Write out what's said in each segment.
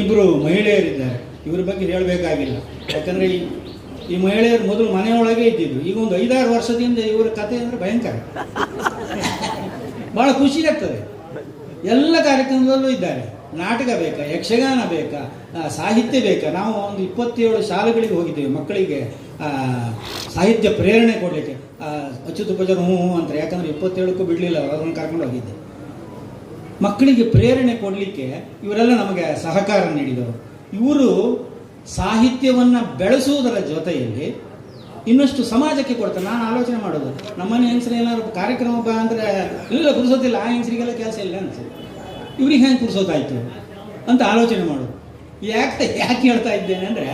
ಇಬ್ಬರು ಮಹಿಳೆಯರಿದ್ದಾರೆ. ಇವ್ರ ಬಗ್ಗೆ ಹೇಳಬೇಕಾಗಿಲ್ಲ. ಯಾಕಂದರೆ ಈ ಈ ಮಹಿಳೆಯರು ಮೊದಲು ಮನೆಯೊಳಗೆ ಇದ್ದಿದ್ದು ಈಗ ಒಂದು ಐದಾರು ವರ್ಷದಿಂದ ಇವರ ಕಥೆ ಅಂದರೆ ಭಯಂಕರ. ಭಾಳ ಖುಷಿ ಆಗ್ತದೆ. ಎಲ್ಲ ಕಾರ್ಯಕ್ರಮದಲ್ಲೂ ಇದ್ದಾರೆ. ನಾಟಕ ಬೇಕಾ? ಯಕ್ಷಗಾನ ಬೇಕಾ? ಸಾಹಿತ್ಯ ಬೇಕಾ? ನಾವು ಒಂದು ಇಪ್ಪತ್ತೇಳು ಶಾಲೆಗಳಿಗೆ ಹೋಗಿದ್ದೇವೆ ಮಕ್ಕಳಿಗೆ. ಸಾಹಿತ್ಯ ಪ್ರೇರಣೆ ಕೊಡಲಿಕ್ಕೆ. ಅಚ್ಯುತ ಭಜನ ಹ್ಞೂ ಅಂತಾರೆ ಯಾಕಂದರೆ ಇಪ್ಪತ್ತೇಳಕ್ಕೂ ಬಿಡಲಿಲ್ಲ. ಅವ್ರನ್ನ ಕರ್ಕೊಂಡು ಹೋಗಿದ್ದೆ. ಮಕ್ಕಳಿಗೆ ಪ್ರೇರಣೆ ಕೊಡಲಿಕ್ಕೆ ಇವರೆಲ್ಲ ನಮಗೆ ಸಹಕಾರ ನೀಡಿದರು. ಇವರು ಸಾಹಿತ್ಯವನ್ನು ಬೆಳೆಸುವುದರ ಜೊತೆಯಲ್ಲಿ ಇನ್ನಷ್ಟು ಸಮಾಜಕ್ಕೆ ಕೊಡ್ತಾರೆ. ನಾನು ಆಲೋಚನೆ ಮಾಡೋದು. ನಮ್ಮನೆ ಹೆಂಗಸ್ರು ಏನಾದ್ರು ಕಾರ್ಯಕ್ರಮ ಬಾ ಅಂದರೆ ಇಲ್ಲ ಕುರ್ಸೋದಿಲ್ಲ ಆ ಹೆಂಗಸರಿಗೆಲ್ಲ ಕೆಲಸ ಇಲ್ಲ ಅನ್ಸುತ್ತೆ ಇವ್ರಿಗೆ ಹೆಂಗೆ ಕುರ್ಸೋದಾಯ್ತು ಅಂತ ಆಲೋಚನೆ ಮಾಡೋದು. ಯಾಕೆ ಯಾಕೆ ಹೇಳ್ತಾ ಇದ್ದೇನೆ ಅಂದರೆ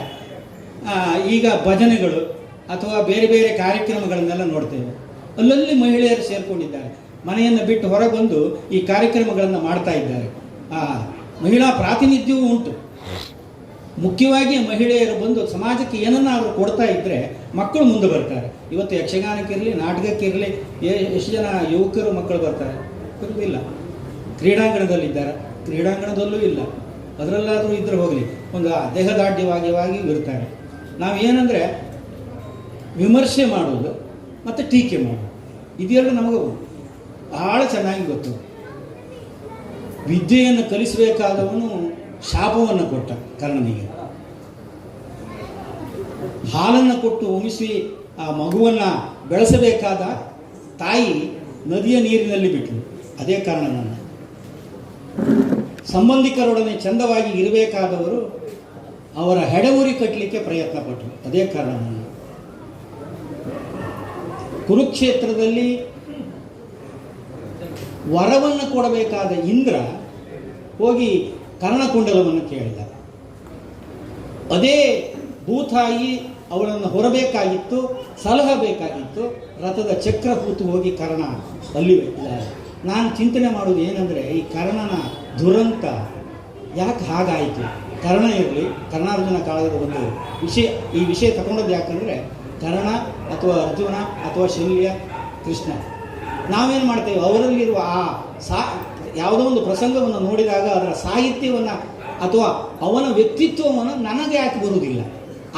ಈಗ ಭಜನೆಗಳು ಅಥವಾ ಬೇರೆ ಬೇರೆ ಕಾರ್ಯಕ್ರಮಗಳನ್ನೆಲ್ಲ ನೋಡ್ತೇವೆ. ಅಲ್ಲಲ್ಲಿ ಮಹಿಳೆಯರು ಸೇರ್ಕೊಂಡಿದ್ದಾರೆ. ಮನೆಯನ್ನು ಬಿಟ್ಟು ಹೊರಗೆ ಬಂದು ಈ ಕಾರ್ಯಕ್ರಮಗಳನ್ನು ಮಾಡ್ತಾ ಇದ್ದಾರೆ. ಆ, ಮಹಿಳಾ ಪ್ರಾತಿನಿಧ್ಯವೂ ಉಂಟು. ಮುಖ್ಯವಾಗಿ ಮಹಿಳೆಯರು ಬಂದು ಸಮಾಜಕ್ಕೆ ಏನನ್ನಾದರೂ ಕೊಡ್ತಾ ಇದ್ದರೆ ಮಕ್ಕಳು ಮುಂದೆ ಬರ್ತಾರೆ. ಇವತ್ತು ಯಕ್ಷಗಾನಕ್ಕಿರಲಿ ನಾಟಕಕ್ಕಿರಲಿ ಎಷ್ಟು ಜನ ಯುವಕರು ಮಕ್ಕಳು ಬರ್ತಾರೆ? ಇಲ್ಲ ಕ್ರೀಡಾಂಗಣದಲ್ಲಿದ್ದಾರೆ. ಕ್ರೀಡಾಂಗಣದಲ್ಲೂ ಇಲ್ಲ. ಅದರಲ್ಲಾದರೂ ಇದ್ರೆ ಹೋಗಲಿ. ಒಂದು ದೇಹದಾಢ್ಯವಾಗಿವಾಗಿ ಇರ್ತಾರೆ. ಏನಂದರೆ ವಿಮರ್ಶೆ ಮಾಡೋದು ಮತ್ತು ಟೀಕೆ ಮಾಡೋದು ಇದೆಲ್ಲ ನಮಗೆ ಬಹಳ ಚೆನ್ನಾಗಿ ಗೊತ್ತು. ವಿದ್ಯೆಯನ್ನು ಕಲಿಸಬೇಕಾದವನು ಶಾಪವನ್ನು ಕೊಟ್ಟ ಕರ್ಣನಿಗೆ. ಹಾಲನ್ನು ಕೊಟ್ಟು ಉಮಿಸಿ ಆ ಮಗುವನ್ನು ಬೆಳೆಸಬೇಕಾದ ತಾಯಿ ನದಿಯ ನೀರಿನಲ್ಲಿ ಬಿಟ್ಟಳು ಅದೇ ಕಾರಣ ನನ್ನ ಸಂಬಂಧಿಕರೊಡನೆ ಚಂದವಾಗಿ ಇರಬೇಕಾದವರು ಅವರ ಹೆಡವುರಿ ಕಟ್ಟಲಿಕ್ಕೆ ಪ್ರಯತ್ನ ಪಟ್ಟರು ಅದೇ ಕಾರಣ ನನ್ನ ಕುರುಕ್ಷೇತ್ರದಲ್ಲಿ ವರವನ್ನು ಕೊಡಬೇಕಾದ ಇಂದ್ರ ಹೋಗಿ ಕರ್ಣಕುಂಡಲವನ್ನು ಕೇಳಿದ. ಅದೇ ಭೂತಾಯಿ ಅವಳನ್ನು ಹೊರಬೇಕಾಗಿತ್ತು, ಸಲಹಬೇಕಾಗಿತ್ತು, ರಥದ ಚಕ್ರ ಕೂತು ಹೋಗಿ ಕರ್ಣ ಅಲ್ಲಿ ನಾನು ಚಿಂತನೆ ಮಾಡೋದು ಏನಂದರೆ, ಈ ಕರ್ಣನ ದುರಂತ ಯಾಕೆ ಹಾಗಾಯಿತು? ಕರ್ಣ ಇರಲಿ, ಕರ್ಣಾರ್ಜುನ ಕಾಲದ ಒಂದು ವಿಷಯ, ಈ ವಿಷಯ ತಗೊಂಡದ್ದು ಯಾಕಂದರೆ ಕರ್ಣ ಅಥವಾ ಅರ್ಜುನ ಅಥವಾ ಶಲ್ಯ ಕೃಷ್ಣ. ನಾವೇನು ಮಾಡ್ತೇವೆ? ಅವರಲ್ಲಿರುವ ಆ ಸಾ ಯಾವುದೋ ಒಂದು ಪ್ರಸಂಗವನ್ನು ನೋಡಿದಾಗ ಅದರ ಸಾಹಿತ್ಯವನ್ನು ಅಥವಾ ಅವನ ವ್ಯಕ್ತಿತ್ವವನ್ನು ನನಗೆ ಯಾಕೆ ಬರುವುದಿಲ್ಲ?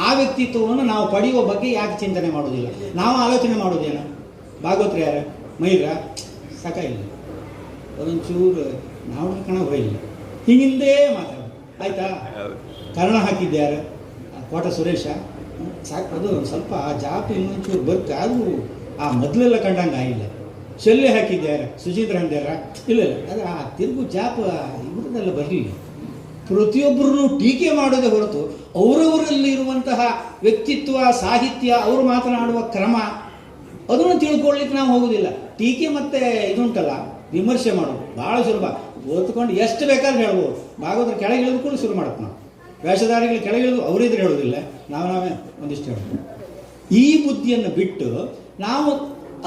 ಆ ವ್ಯಕ್ತಿತ್ವವನ್ನು ನಾವು ಪಡೆಯುವ ಬಗ್ಗೆ ಯಾಕೆ ಚಿಂತನೆ ಮಾಡುವುದಿಲ್ಲ? ನಾವು ಆಲೋಚನೆ ಮಾಡೋದೇನು ಭಾಗವತ್ರಿ ಯಾರ ಮೈರ ಸಾಕಾಗಿಲ್ಲ ಒಂದೊಂಚೂರು ನಾವು ಕಣ ಹೋಗಿಲ್ಲ ಹಿಂಗಿಂದೇ ಮಾತಾಡೋದು ಆಯ್ತಾ? ಕರ್ಣ ಹಾಕಿದ್ಯಾರು ಕೋಟ ಸುರೇಶ. ಸಾಕು ಅದು ಸ್ವಲ್ಪ ಆ ಜಾಪ್ ಇನ್ನೊಂಚೂರು ಬರ್ಕ ಅದು ಆ ಮೊದಲೆಲ್ಲ ಕಂಡಂಗೆ ಆಗಿಲ್ಲ. ಶಲ್ಯ ಹಾಕಿದ್ದಾರೆ ಸುಚೀಂದ್ರ ಅಂದ್ಯಾರ? ಇಲ್ಲ ಅದು ಆ ತಿರುಗು ಜಾಪ ಇವ್ರದ್ದೆಲ್ಲ ಬರಲಿಲ್ಲ. ಪ್ರತಿಯೊಬ್ಬರನ್ನು ಟೀಕೆ ಮಾಡೋದೇ ಹೊರತು ಅವರವರಲ್ಲಿ ಇರುವಂತಹ ವ್ಯಕ್ತಿತ್ವ, ಸಾಹಿತ್ಯ, ಅವರು ಮಾತನಾಡುವ ಕ್ರಮ, ಅದನ್ನು ತಿಳ್ಕೊಳ್ಳಿಕ್ಕೆ ನಾವು ಹೋಗೋದಿಲ್ಲ. ಟೀಕೆ ಮತ್ತೆ ಇದುಂಟಲ್ಲ, ವಿಮರ್ಶೆ ಮಾಡೋದು. ಭಾಳ ಸುಲಭ. ಓದ್ಕೊಂಡು ಎಷ್ಟು ಬೇಕಾದ್ರೂ ಹೇಳ್ಬೋದು. ಭಾಗವತರ ಕೆಳಗೆ ಇಳಿದುಕೊಂಡು ಶುರು ಮಾಡುತ್ತೆ ನಾವು. ವೇಷಧಾರಿಗಳು ಕೆಳಗೆ ಇಳಿದು ಅವರಿದ್ರೆ ಹೇಳೋದಿಲ್ಲ ನಾವು ನಾವೇ ಒಂದಿಷ್ಟು ಹೇಳೋದು ಈ ಬುದ್ಧಿಯನ್ನು ಬಿಟ್ಟು ನಾವು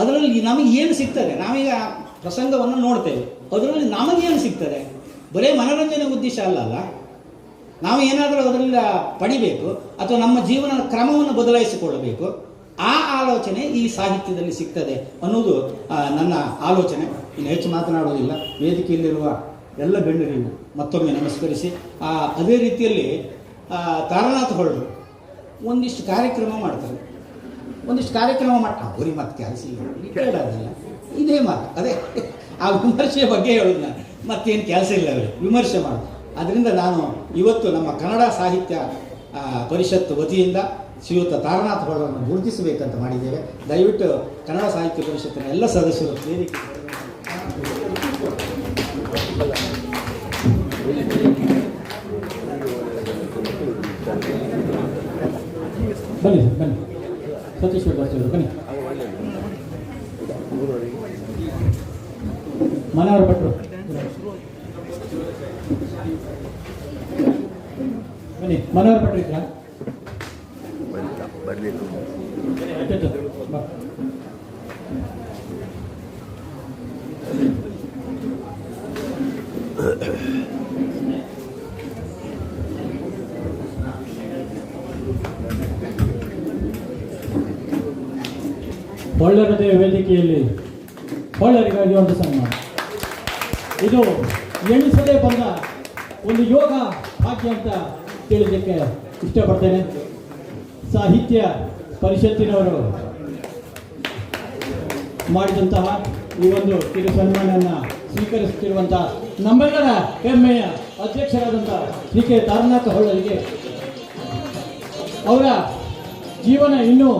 ಅದರಲ್ಲಿ ನಮಗೆ ಏನು ಸಿಗ್ತದೆ? ನಾವೀಗ ಪ್ರಸಂಗವನ್ನು ನೋಡ್ತೇವೆ. ಅದರಲ್ಲಿ ನಮಗೇನು ಸಿಗ್ತದೆ? ಬರೀ ಮನೋರಂಜನೆ ಉದ್ದೇಶ ಅಲ್ಲ ಅಲ್ಲ? ನಾವು ಏನಾದರೂ ಅದರಿಂದ ಪಡಿಬೇಕು ಅಥವಾ ನಮ್ಮ ಜೀವನದ ಕ್ರಮವನ್ನು ಬದಲಾಯಿಸಿಕೊಳ್ಳಬೇಕು? ಆ ಆಲೋಚನೆ ಈ ಸಾಹಿತ್ಯದಲ್ಲಿ ಸಿಗ್ತದೆ ಅನ್ನೋದು ನನ್ನ ಆಲೋಚನೆ. ಇನ್ನು ಹೆಚ್ಚು ಮಾತನಾಡೋದಿಲ್ಲ ವೇದಿಕೆಯಲ್ಲಿರುವ ಎಲ್ಲ ಬೆಣ್ಣರಿಗೂ ಮತ್ತೊಮ್ಮೆ ನಮಸ್ಕರಿಸಿ. ಅದೇ ರೀತಿಯಲ್ಲಿ ತಾರನಾಥ ಹೊರಡರು ಒಂದಿಷ್ಟು ಕಾರ್ಯಕ್ರಮ ಮಾಡ್ತಾರೆ. ಒಂದಿಷ್ಟು ಕಾರ್ಯಕ್ರಮ ಮಾಡಿ ಅವ್ರಿಗೆ ಮತ್ತೆ ಕೆಲಸ ಇಲ್ಲ ಇಲ್ಲಿ ಇದೇ ಮಾತು. ಅದೇ ಆ ವಿಮರ್ಶೆಯ ಬಗ್ಗೆ ಹೇಳೋದು ನಾನು. ಮತ್ತೇನು ಕೆಲಸ ಇಲ್ಲ ಅವರು ವಿಮರ್ಶೆ ಮಾಡೋದು ಅದರಿಂದ ನಾನು ಇವತ್ತು ನಮ್ಮ ಕನ್ನಡ ಸಾಹಿತ್ಯ ಪರಿಷತ್ತು ವತಿಯಿಂದ ಶ್ರೀಯುತ ತಾರನಾಥ ಹೊರಡನ್ನು ಗುರುತಿಸಬೇಕಂತ ಮಾಡಿದ್ದೇವೆ. ದಯವಿಟ್ಟು ಕನ್ನಡ ಸಾಹಿತ್ಯ ಪರಿಷತ್ತಿನ ಎಲ್ಲ ಸದಸ್ಯರು ಸೇರಿ ಬನ್ನಿ ಸರ್ ಬನ್ನಿ. ಸತೀಶ್ ಬರ್ತೀವಿ ಬನ್ನಿ ಮನೆಯವರು ಭಟ್ರು ಬನ್ನಿ ಮನೆಯವರು ಭಟ್ರು ಇದ್ರಾ ಒಳ್ಳೆರದೇ ವೇದಿಕೆಯಲ್ಲಿ ಒಳ್ಳೆಯರಿಗಾಗಿ ಒಂದು ಸನ್ಮಾನ. ಇದು ಎಣಿಸದೇ ಬಂದ ಒಂದು ಯೋಗ ಭಾಗ್ಯ ಅಂತ ತಿಳಿದಕ್ಕೆ ಇಷ್ಟಪಡ್ತೇನೆ. ಸಾಹಿತ್ಯ ಪರಿಷತ್ತಿನವರು ಮಾಡಿದಂತಹ ಈ ಒಂದು ಕಿರು ಸನ್ಮಾನವನ್ನು ಸ್ವೀಕರಿಸುತ್ತಿರುವಂತಹ ನಮ್ಮೆಲ್ಲರ ಹೆಮ್ಮೆಯ ಅಧ್ಯಕ್ಷರಾದಂಥ ಸಿ ಕೆ ತಾರನಾಥ ಹೊಳ್ಳರಿಗೆ ಅವರ ಜೀವನ ಇನ್ನೂ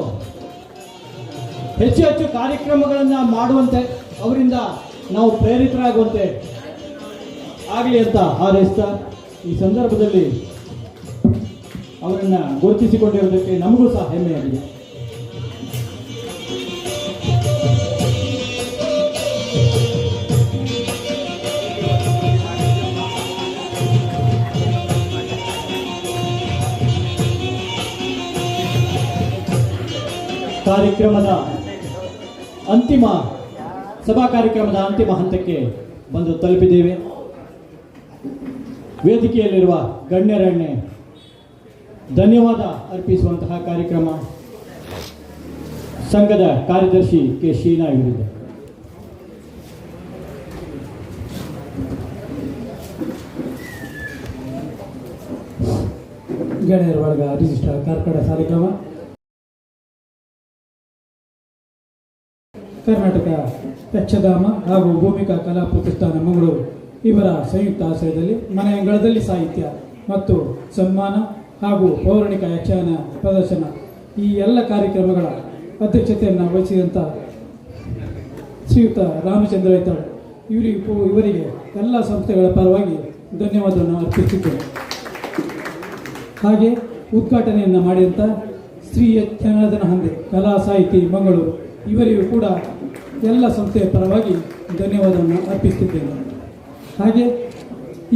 ಹೆಚ್ಚು ಹೆಚ್ಚು ಕಾರ್ಯಕ್ರಮಗಳನ್ನು ಮಾಡುವಂತೆ ಅವರಿಂದ ನಾವು ಪ್ರೇರಿತರಾಗುವಂತೆ ಆಗಲಿ ಅಂತ ಹಾರೈಸ್ತಾ ಈ ಸಂದರ್ಭದಲ್ಲಿ ಅವರನ್ನು ಗುರುತಿಸಿಕೊಂಡಿರುವುದಕ್ಕೆ ನಮಗೂ ಸಹ ಹೆಮ್ಮೆಯಾಗಿದೆ. ಕಾರ್ಯಕ್ರಮದ ಅಂತಿಮ ಸಭಾ ಕಾರ್ಯಕ್ರಮದ ಅಂತಿಮ ಹಂತಕ್ಕೆ ಬಂದು ತಲುಪಿದ್ದೇವೆ. ವೇದಿಕೆಯಲ್ಲಿರುವ ಗಣ್ಯರಣ್ಯ ಧನ್ಯವಾದ ಅರ್ಪಿಸುವಂತಹ ಕಾರ್ಯಕ್ರಮ ಸಂಘದ ಕಾರ್ಯದರ್ಶಿ ಕೆ ಶೀನಾ ಇವರಿದೆ ಗಣ್ಯರ ವರ್ಗ ರಿಜಿಸ್ಟ್ರಾರ್ ಕಾರ್ಕಳ ಕಾರ್ಯಕ್ರಮ. ಕರ್ನಾಟಕ ಯಕ್ಷಧಾಮ ಹಾಗೂ ಭೂಮಿಕಾ ಕಲಾ ಪ್ರತಿಷ್ಠಾನ ಮಂಗಳೂರು. ಇವರ ಸಂಯುಕ್ತ ಆಶ್ರಯದಲ್ಲಿ ಮನೆ ಅಂಗಳದಲ್ಲಿ ಸಾಹಿತ್ಯ ಮತ್ತು ಸನ್ಮಾನ ಹಾಗೂ ಪೌರಾಣಿಕ ಯಕ್ಷಗಾನ ಪ್ರದರ್ಶನ. ಈ ಎಲ್ಲ ಕಾರ್ಯಕ್ರಮಗಳ ಅಧ್ಯಕ್ಷತೆಯನ್ನು ವಹಿಸಿದಂಥ ಶ್ರೀಯುತ ರಾಮಚಂದ್ರ ಐತಾಳ್ ಇವರಿಗೂ ಇವರಿಗೆ ಎಲ್ಲ ಸಂಸ್ಥೆಗಳ ಪರವಾಗಿ ಧನ್ಯವಾದವನ್ನು ಅರ್ಪಿಸುತ್ತೇನೆ ಹಾಗೆ ಉದ್ಘಾಟನೆಯನ್ನು ಮಾಡಿದಂಥ ಶ್ರೀ ಎಚ್ ಹಂದೆ ಕಲಾ ಸಾಹಿತಿ ಮಂಗಳೂರು. ಇವರಿಗೂ ಕೂಡ ಎಲ್ಲ ಸಂಸ್ಥೆಯ ಪರವಾಗಿ ಧನ್ಯವಾದವನ್ನು ಅರ್ಪಿಸುತ್ತಿದ್ದೇನೆ. ಹಾಗೆ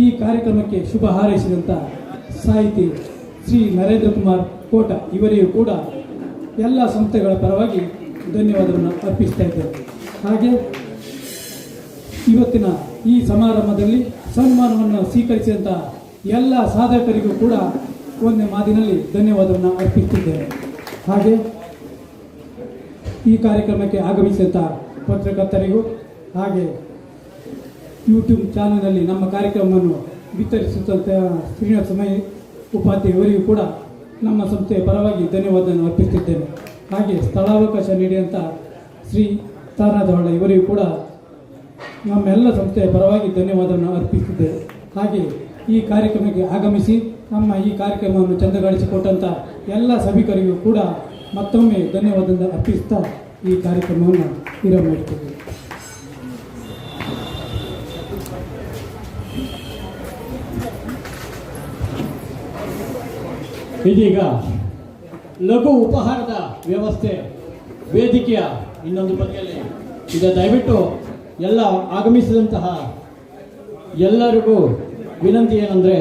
ಈ ಕಾರ್ಯಕ್ರಮಕ್ಕೆ ಶುಭ ಹಾರೈಸಿದಂಥ ಸಾಹಿತಿ ಶ್ರೀ ನರೇಂದ್ರ ಕುಮಾರ್ ಕೋಟ ಇವರಿಗೂ ಕೂಡ ಎಲ್ಲ ಸಂಸ್ಥೆಗಳ ಪರವಾಗಿ ಧನ್ಯವಾದವನ್ನು ಅರ್ಪಿಸ್ತಾ ಇದ್ದೇನೆ. ಹಾಗೆ ಇವತ್ತಿನ ಈ ಸಮಾರಂಭದಲ್ಲಿ ಸನ್ಮಾನವನ್ನು ಸ್ವೀಕರಿಸಿದಂಥ ಎಲ್ಲ ಸಾಧಕರಿಗೂ ಕೂಡ ಒಂದೇ ಮಾತಿನಲ್ಲಿ ಧನ್ಯವಾದವನ್ನು ಅರ್ಪಿಸುತ್ತಿದ್ದೇನೆ. ಹಾಗೆ ಈ ಕಾರ್ಯಕ್ರಮಕ್ಕೆ ಆಗಮಿಸಿದಂಥ ಪತ್ರಕರ್ತರಿಗೂ ಹಾಗೆ ಯೂಟ್ಯೂಬ್ ಚಾನಲ್ನಲ್ಲಿ ನಮ್ಮ ಕಾರ್ಯಕ್ರಮವನ್ನು ವಿತರಿಸುತ್ತಂಥ ಶ್ರೀನಿವಾಸ ಸಮಯ ಉಪಾಧ್ಯಾಯ ಇವರಿಗೂ ಕೂಡ ನಮ್ಮ ಸಂಸ್ಥೆಯ ಪರವಾಗಿ ಧನ್ಯವಾದವನ್ನು ಅರ್ಪಿಸುತ್ತಿದ್ದೇನೆ. ಹಾಗೆ ಸ್ಥಳಾವಕಾಶ ನೀಡಿದಂಥ ಶ್ರೀ ತಾರಾದವಳ್ಳ ಇವರಿಗೂ ಕೂಡ ನಮ್ಮೆಲ್ಲ ಸಂಸ್ಥೆಯ ಪರವಾಗಿ ಧನ್ಯವಾದವನ್ನು ಅರ್ಪಿಸುತ್ತಿದ್ದೇವೆ ಹಾಗೆ ಈ ಕಾರ್ಯಕ್ರಮಕ್ಕೆ ಆಗಮಿಸಿ ನಮ್ಮ ಈ ಕಾರ್ಯಕ್ರಮವನ್ನು ಚಂದಗಾಣಿಸಿಕೊಟ್ಟಂಥ ಎಲ್ಲ ಸಭಿಕರಿಗೂ ಕೂಡ ಮತ್ತೊಮ್ಮೆ ಧನ್ಯವಾದದಿಂದ ಅರ್ಪಿಸ್ತಾ ಈ ಕಾರ್ಯಕ್ರಮವನ್ನು ಇರಬೇಕು ಇದೀಗ ಲಘು ಉಪಹಾರದ ವ್ಯವಸ್ಥೆ, ವೇದಿಕೆಯ ಇನ್ನೊಂದು ಬದಿಯಲ್ಲಿ ಈಗ ದಯವಿಟ್ಟು ಎಲ್ಲ ಆಗಮಿಸಿದಂತಹ ಎಲ್ಲರಿಗೂ ವಿನಂತಿ ಏನಂದರೆ